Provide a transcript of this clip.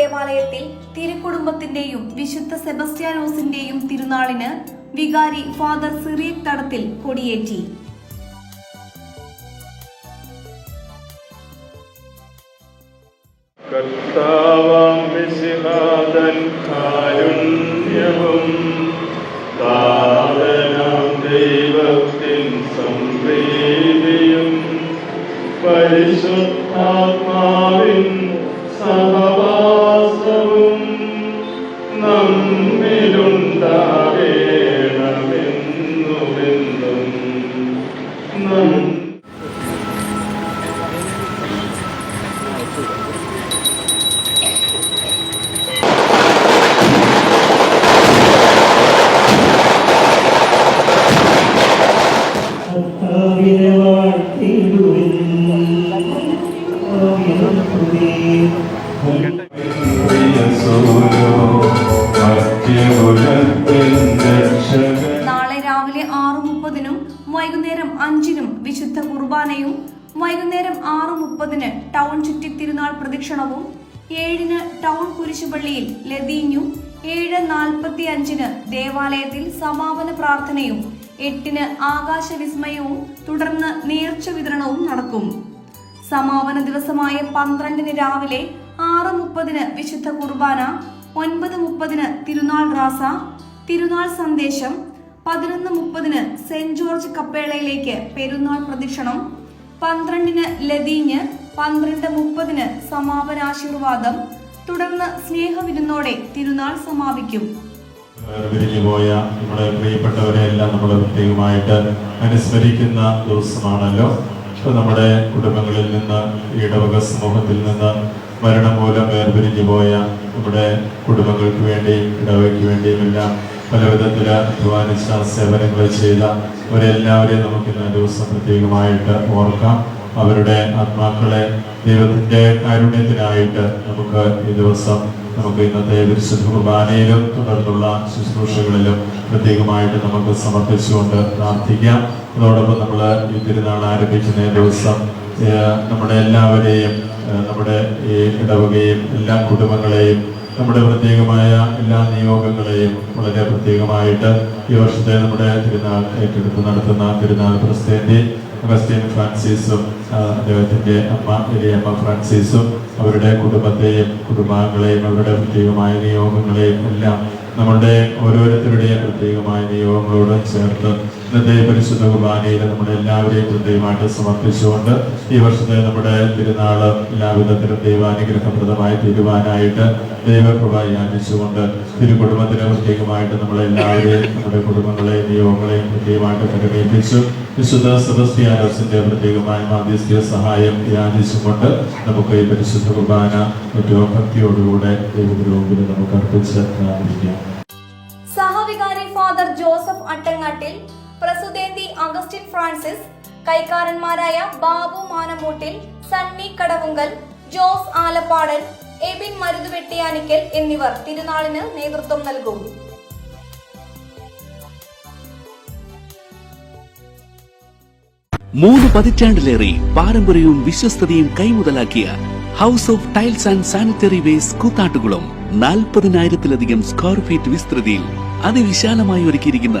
ദേവാലയത്തിൽ തിരുക്കുടുംബത്തിന്റെയും വിശുദ്ധ സെബസ്റ്റ്യാനോസിന്റെയും തിരുനാളിന് വികാരി ഫാദർ സിറിയക് തടത്തിൽ കൊടിയേറ്റി. കർത്താവാം വിശിഹാദൻ കാരുണ്യവും താതനാം ദൈവത്തിൻ സംപ്രീതിയും പരിശുദ്ധാത്മാവിൻ സഹവാസവും നമ്മിലുണ്ടാകേണമെന്നുമെന്നും നം കർത്താവിനെ കുർബാനയും വൈകുന്നേരം ആറ് മുപ്പതിന് ടൗൺ ചുറ്റി തിരുനാൾ പ്രദക്ഷിണവും ഏഴിന് ടൗൺ കുരിശുപള്ളിയിൽ ലതീഞ്ഞും ഏഴ് നാൽപ്പത്തി അഞ്ചിന് ദേവാലയത്തിൽ സമാപന പ്രാർത്ഥനയും എട്ടിന് ആകാശ വിസ്മയവും തുടർന്ന് നേർച്ച വിതരണവും നടക്കും. സമാപന ദിവസമായ പന്ത്രണ്ടിന് രാവിലെ ആറ് മുപ്പതിന് വിശുദ്ധ കുർബാന ഒൻപത് മുപ്പതിന് തിരുനാൾ റാസ തിരുനാൾ സന്ദേശം പതിനൊന്ന് മുപ്പതിന് സെന്റ് ജോർജ് കപ്പേളയിലേക്ക് പെരുന്നാൾ പ്രദക്ഷിണം പന്ത്രണ്ടിന് ലതീഞ്ഞ് പന്ത്രണ്ട് മുപ്പതിന് സമാപനാശീർവാദം. തുടർന്ന് സ്നേഹവിരുന്നോടെ തിരുനാൾ സമാപിക്കും. പിരിഞ്ഞു പോയ നമ്മുടെ പ്രിയപ്പെട്ടവരെ എല്ലാം നമ്മൾ പ്രത്യേകമായിട്ട് അനുസ്മരിക്കുന്ന ദിവസമാണല്ലോ. ഇപ്പൊ നമ്മുടെ കുടുംബങ്ങളിൽ നിന്ന് ഇടവക സമൂഹത്തിൽ നിന്ന് മരണം മൂലം വേർപിരിഞ്ഞു പോയ നമ്മുടെ കുടുംബങ്ങൾക്ക് വേണ്ടിയും ഇടവയ്ക്ക് വേണ്ടിയും എല്ലാം പല വിധത്തിൽ അധ്വാനിച്ച സേവനങ്ങൾ ചെയ്ത അവരെല്ലാവരെയും നമുക്ക് ഇന്ന് ദിവസം പ്രത്യേകമായിട്ട് ഓർക്കാം. അവരുടെ ആത്മാക്കളെ ദൈവത്തിന്റെ കാരുണ്യത്തിനായിട്ട് നമുക്ക് ഈ ദിവസം നമുക്ക് ഇന്നത്തെ വിശുദ്ധ കുർബാനയിലും തുടർന്നുള്ള ശുശ്രൂഷകളിലും പ്രത്യേകമായിട്ട് നമുക്ക് സമർപ്പിച്ചുകൊണ്ട് പ്രാർത്ഥിക്കാം. അതോടൊപ്പം നമ്മൾ ഈ തിരുനാൾ ആരംഭിക്കുന്ന ദിവസം നമ്മുടെ എല്ലാവരെയും നമ്മുടെ ഈ ഇടവകയും എല്ലാ കുടുംബങ്ങളെയും നമ്മുടെ പ്രത്യേകമായ എല്ലാ നിയോഗങ്ങളെയും വളരെ പ്രത്യേകമായിട്ട് ഈ വർഷത്തെ നമ്മുടെ തിരുനാൾ ഏറ്റെടുത്ത് നടത്തുന്ന തിരുനാൾ പ്രസിഡന്റ് അഗസ്റ്റിൻ ഫ്രാൻസിസും അദ്ദേഹത്തിന്റെ അമ്മ എലിയമ്മ ഫ്രാൻസിസും അവരുടെ കുടുംബത്തെയും കുടുംബാംഗങ്ങളെയും അവരുടെ പ്രത്യേകമായ നിയോഗങ്ങളെയും എല്ലാം നമ്മളുടെ ഓരോരുത്തരുടെയും പ്രത്യേകമായ നിയോഗങ്ങളോട് ചേർത്ത് ഇന്നത്തെ പരിശുദ്ധ കുർബാനയിൽ നമ്മുടെ എല്ലാവരെയും ഹൃദയമായിട്ട് സമർപ്പിച്ചുകൊണ്ട് ഈ വർഷത്തെ നമ്മുടെ തിരുനാൾ എല്ലാവിധത്തിലും ദൈവാനുഗ്രഹപ്രദമായി തീരുവാനായിട്ട് ദൈവകൃപ യാചിച്ചുകൊണ്ട് തിരുകുടുംബത്തിന് പ്രത്യേകമായിട്ട് നമ്മളെല്ലാവരെയും നമ്മുടെ കുടുംബങ്ങളെയും നിയോഗങ്ങളെയും പ്രത്യേകമായിട്ട് പരിഗണിപ്പിച്ചു വിശുദ്ധ സെബസ്റ്റിയാനോസിന്റെ പ്രത്യേകമായ മാധ്യസ്ഥ്യ സഹായം യാചിച്ചുകൊണ്ട് നമുക്ക് ഈ പരിശുദ്ധ കുർബാന ഏറ്റവും ഭക്തിയോടുകൂടെ ദൈവഗ്രൂപിന് നമുക്ക് അർപ്പിച്ച് പ്രാർത്ഥിക്കാം. സഹവികാരി ഫാദർ ജോസഫ് അട്ടങ്ങാട്ടിൽ പ്രസുദേന്തി അഗസ്റ്റിൻ ഫ്രാൻസിസ് കൈക്കാരന്മാരായ ബാബു മാനമൂട്ടിൽ സണ്ണി കടവുങ്കൽ ജോസ് ആലപ്പാടൻ എബിൻ മരുതുവെട്ടിയാനിക്കൽ എന്നിവർ തിരുനാളിന് നേതൃത്വം നൽകും. മൂന്ന് പതിറ്റാണ്ടിലേറെ പാരമ്പര്യവും വിശ്വസ്തയും കൈമുതലാക്കിയ House of Tiles and Sanitary West Koothattukulam നാൽപ്പതിനായിരത്തിലധികം square feet വിസ്തൃതിയിൽ അതിവിശാലമായി ഒരുക്കിയിരിക്കുന്ന